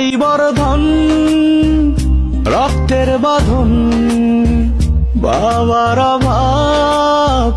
ভাই বর্ধন, রক্তের বাঁধন। বাবার অভাব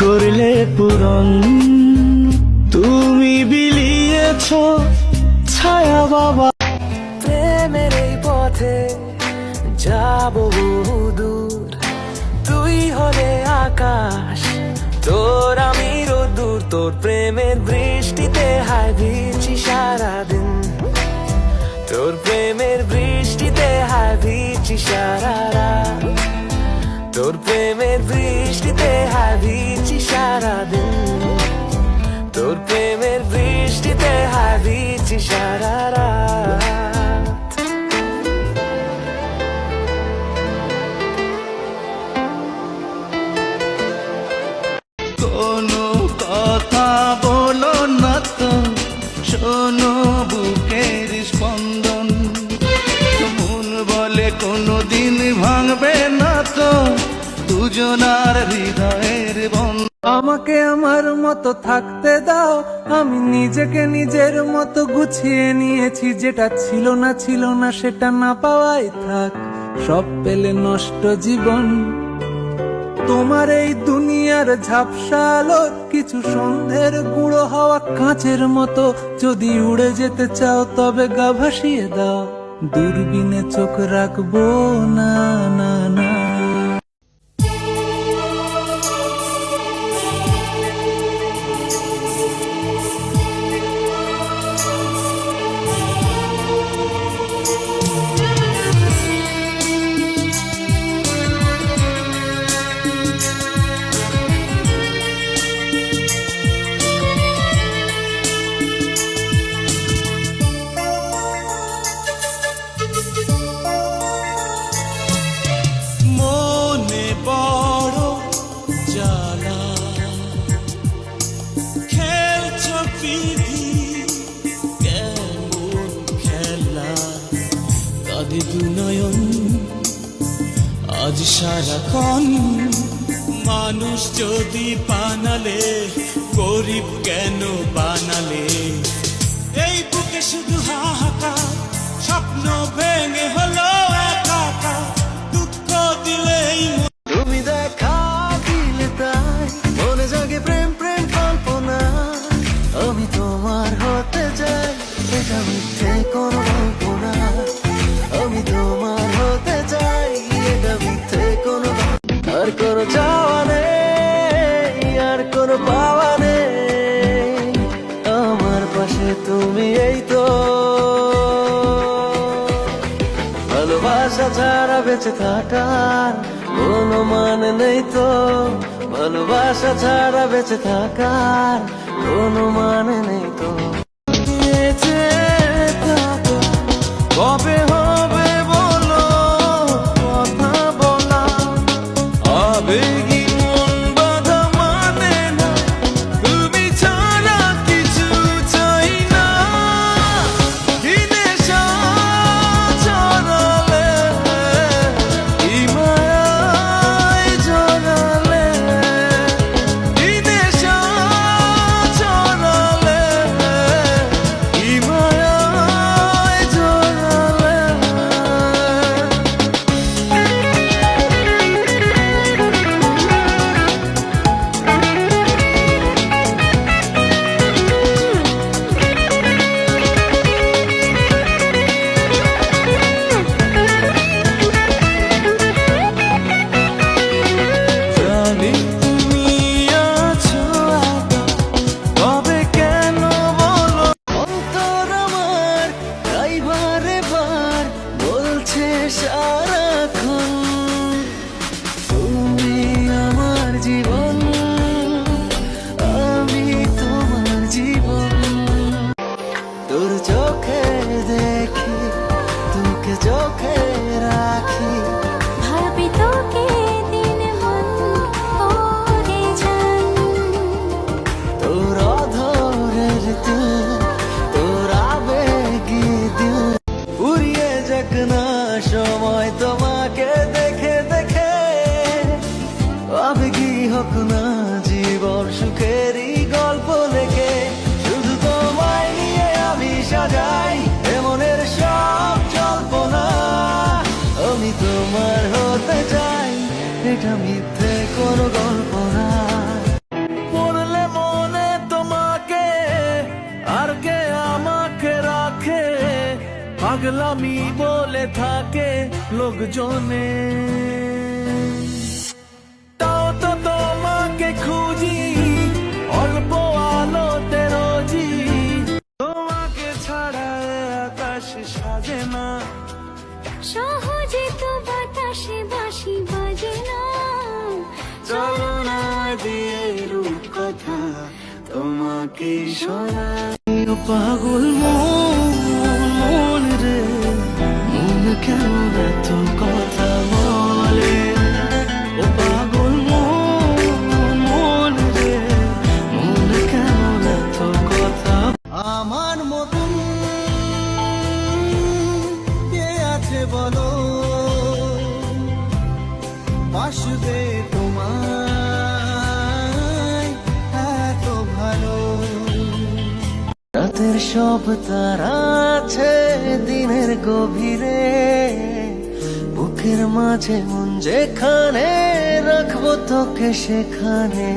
করলে পূরণ। তুমি বিলিয়েছ ছায়া বাবা। প্রেমের এই পথে যাব দূর তুই হলে আকাশ, তোর আমি রোদ্দুর তোর প্রেমের বৃষ্টিতে হায় সারাদিন তোর প্রেমের বৃষ্টিতে ভিজছি সারা রাত। তোর প্রেমের বৃষ্টিতে হায় সারা দিন। তোর প্রেমের বৃষ্টিতে ভিজছি সারা রাত। দুজনার হৃদয়ের বন্ধন আমাকে আমার মতো থাকতে দাও, আমি নিজেকে নিজের মতো গুছিয়ে নিয়েছি, যেটা ছিল না ছিল না সেটা না পাওয়াই থাক। সব পেলে নষ্ট জীবন। তোমার এই দুনিয়ার ঝাপসা আলো, কিছু সন্ধ্যের গুঁড়ো হাওয়া কাঁচের মতো, যদি উড়ে যেতে চাও তবে গা ভাসিয়ে দাও। দূরবীনে চোখ রাখব, না না না। শুধু হাহাকার থাকার কোনো মানে নেই তো ভালোবাসা ছাড়া বেঁচে থাকার। কোনো মানে নেই তো। কবে চোখে দেখি তোকে চোখে পাগলামি বলে থাকে লোকজনে। তাও তো তোমাকে খুঁজি অল্প আলোতে রোজি। তোমাকে ছাড়া আকাশ সাজে না। সহজে তো বাতাসে বাসি বাজে না। চলো না দিয়ে রূপ কথা তোমাকে শোনাই। ও পাগল মন। আমার মতন কে আছে বলো? বাসবে তোমায় এত ভালো। রাতের সব তারা আছে, দিনের গভীরে। বুকের মাঝে মন যেখানে রাখব তোকে সেখানে।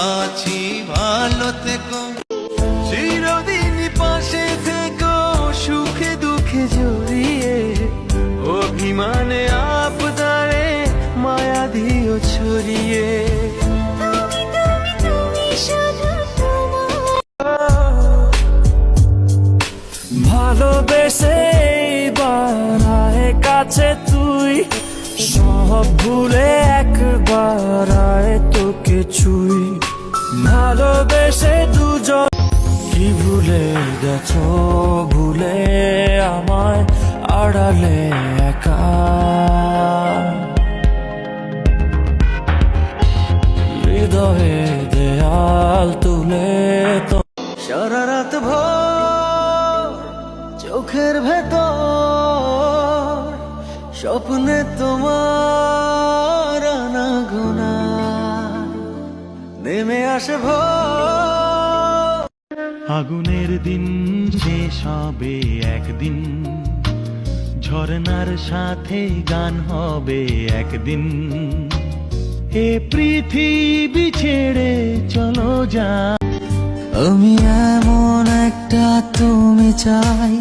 আছি ভালো থেকো। চিরদিন পাশে থেকো সুখে দুঃখে জড়িয়ে। অভিমানে আপদারে মায়া দিও ছড়িয়ে। ভালোবেসে বারায় কাছে তুই সব ভুলে একবার আয় তোকে ছুই। ভালোবেসে দুজন। কি ভুলে গেছো? ভুলে আমায় আড়ালে একা। হৃদয়ে দেয়াল তুলে তো সারা রাত ভর চোখের ভেতর স্বপ্নে তোমার আগুনের দিন শেষ হবে একদিন। ঝর্ণার সাথে গান হবে একদিন। এ পৃথিবী ছেড়ে চলো যা। আমি এমন একটা তুমি চাই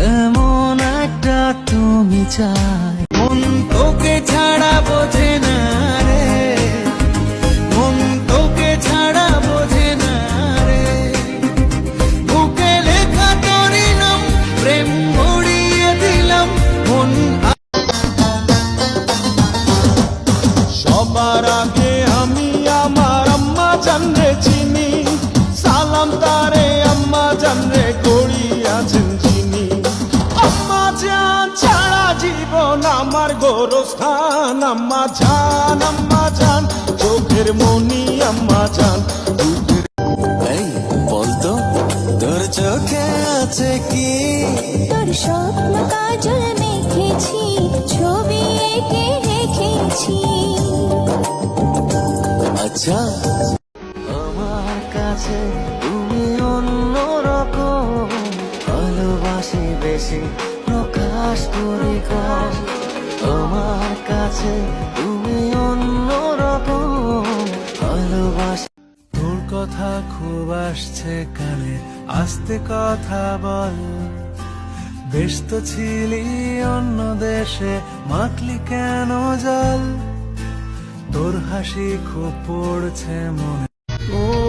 এমন একটা তুমি চাই। মন তোকে ছাড়া বোঝে না রে। সবার আগে আমি আমার আম্মা জানরে চিনি। সালাম তারে আম্মা জানরে করিয়াছেন চিনি আম্মা জান ছাড়া জীবন আমার গোরস্থান। আম্মা জান আম্মা জান, চোখের মনি আস্তে কথা বল। বেশ তো ছিলি অন্য দেশে মাখলি কেন জল? তোর হাসি খুব পড়ছে মনে। ও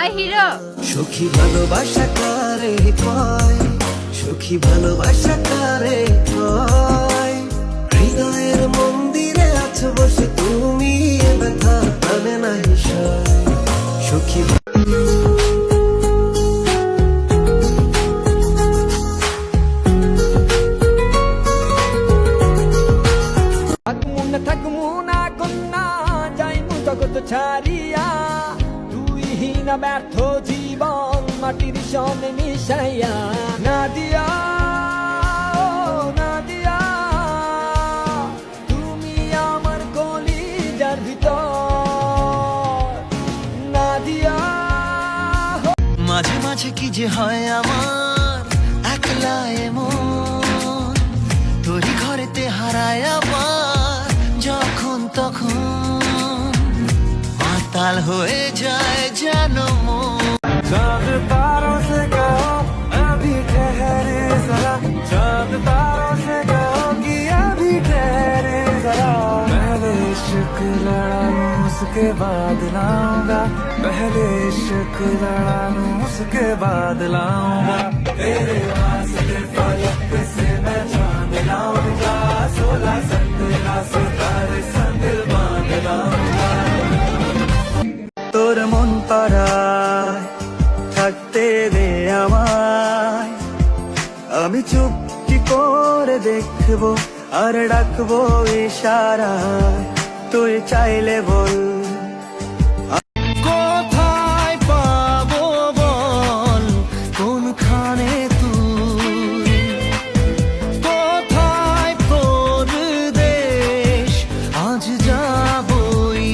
আই হিরো। সখী ভালোবাসা কারে কয়? সখী ভালোবাসা কারে কয়? হৃদয়ের মন্দিরে আছো বসে তুমি ব্যথা পাবে না হিসাব সখী মাঝে কি যে হয় আমার? একলা এমন। তোরি ঘরেতে হারায় আবার, যখন তখন। মাতাল হয়ে যায় যেন মন। उसके बाद लाऊंगा पहले इश्क लड़ा लूं उसके बाद लाऊंगा तेरे वास्ते फलक से मैं चांद लाऊंगा सोलह सत्रह सितारे संदिल बांध लाऊंगा তোর মন পাড়ায় থাকতে দে আমায় আমি চুপটি করে দেখবো আর ডাকবো ইশারায় তুই চাইলে বল। কোথায় পাবো বল? কোনখানে তুই? কোথায় দেশ আজ যাবই।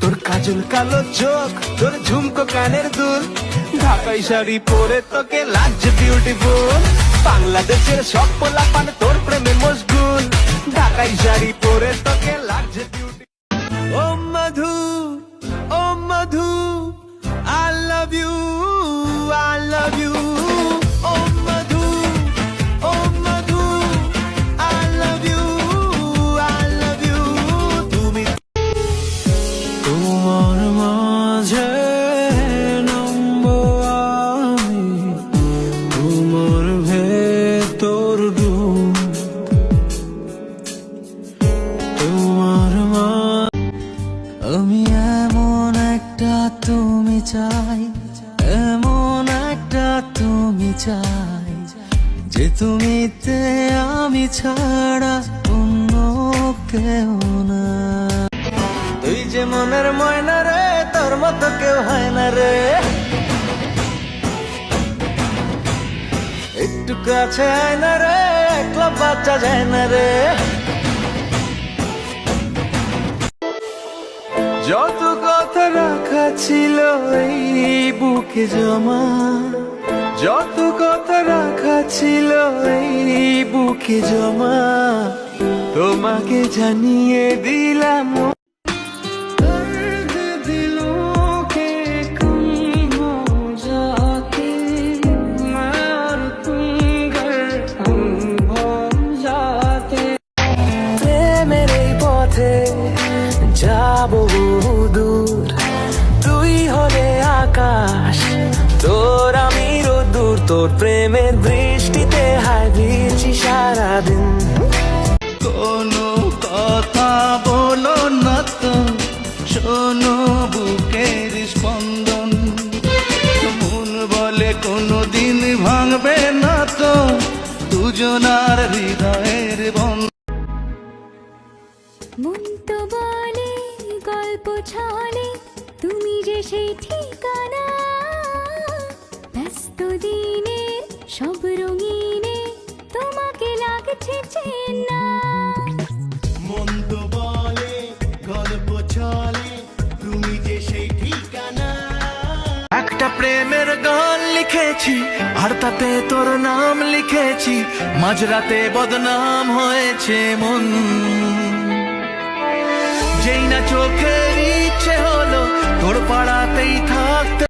তোর কাজল কালো চোখ তোর ঝুমকো কানের দুল। ঢাকাই শাড়ি পরে তোকে লাগছে বিউটিফুল বাংলাদেশের সব পোলাপান তোর প্রেমে মশগুল। ঢাকাই শাড়ি পরে তোকে লাগছে বিউটি ও মধু ও মধু আই লাভ ইউ বাচ্চা যায় না রে। যত কথা রাখা ছিল এই বুকে জমা। যত কথা রাখা ছিল এই বুকে জমা। তোমাকে জানিয়ে দিলাম তোর আমি দূর, তোর প্রেমের বৃষ্টিতে হারিয়েছি সারাদিন। কোনো কথা বলো না তো, শোনো বুকের স্পন্দন। মন বলে কোনো দিন ভাঙবে না তো, দুজনার হৃদয়ের বন্ধ সব রঙিনে তোমাকে লাগছে চেনা। মন তো বলে গল্প চলে তুমি যে সেই ঠিকানা। একটা প্রেমের গান লিখেছি আর তাতে তোর নাম লিখেছি মাঝরাতে বদনাম হয়েছে মন। যেই না চোখের ইচ্ছে হলো তোর পাড়াতেই থাকতে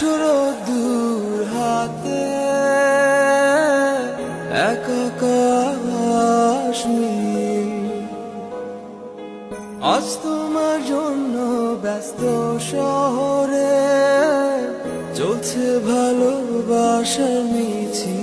মুঠোর দূর হাতে এক আকাশ নীল। আজ তোমার জন্য ব্যস্ত শহরে চলছে ভালোবাসার মিছিল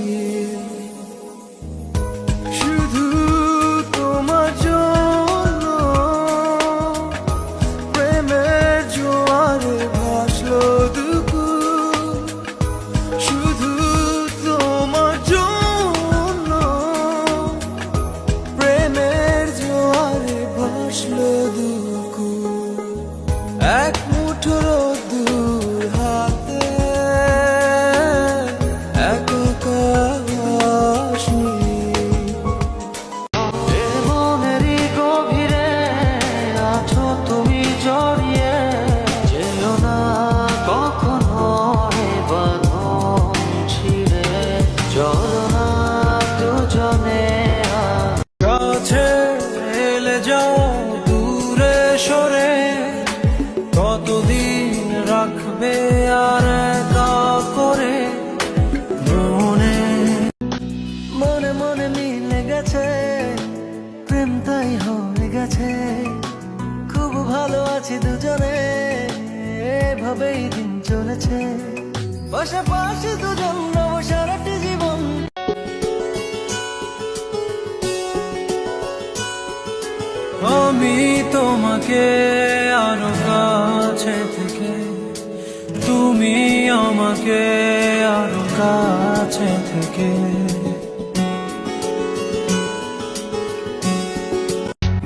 তাই হয়ে গেছে। খুব ভালো আছি দুজনে, এভাবেই দিন চলেছে। পাশাপাশি দুজন সারাটি জীবন। আমি তোমাকে আরও কাছে থেকে, তুমি আমাকে আরও কাছে থেকে।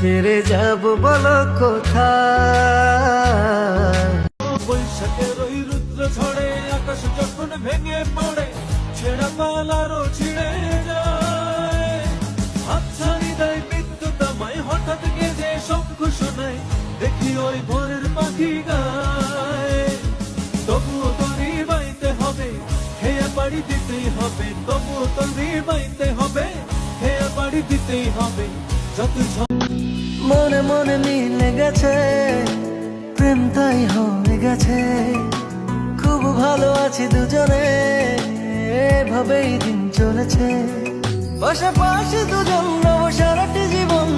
ছেড়ে যাব বলো কোথায়? বৈশাখের ওই রুদ্র ঝড়ে আকাশ যখন ভেঙে পড়ে পালারও ছিঁড়ে যায়। হঠাৎ দেখি ওই বাইতে হবে হেয়া বাড়ি দিতেই হবে। তবুও হবে হেয়া বাড়ি দিতেই হবে, যত মনে মনে মিলে গেছে, প্রেম তাই হয়ে গেছে। খুব ভালো আছি দুজনে, এভাবেই দিন চলেছে। পাশাপাশি দুজন নব সারাটি জীবন